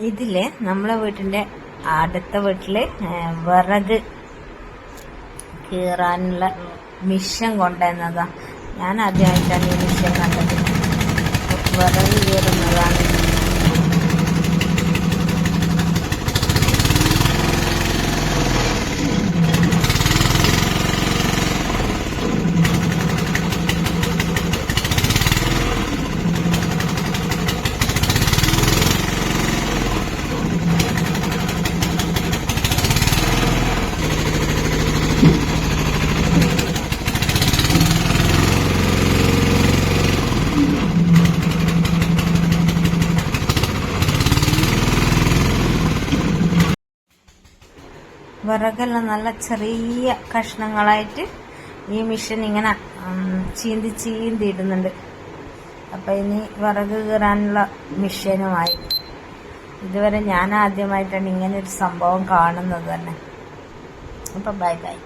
ഇതിൽ നമ്മളെ വീട്ടിന്റെ അടുത്ത വീട്ടിൽ വിറക് കീറാനുള്ള മിഷൻ കൊണ്ടുവന്നതാ. ഞാൻ ആദ്യമായിട്ടാണ് ഈ മിഷൻ കണ്ടത്. വിറക് കീറുന്നതാണ്. വിറകെല്ലാം നല്ല ചെറിയ കഷ്ണങ്ങളായിട്ട് ഈ മിഷൻ ഇങ്ങനെ ചീന്തി ചീന്തി ഇടുന്നുണ്ട്. അപ്പൊ ഇനി വിറക് കീറാനുള്ള മിഷനുമായി ഇതുവരെ ഞാൻ ആദ്യമായിട്ടാണ് ഇങ്ങനെ ഒരു സംഭവം കാണുന്നത് തന്നെ. അപ്പം ബൈ ബൈ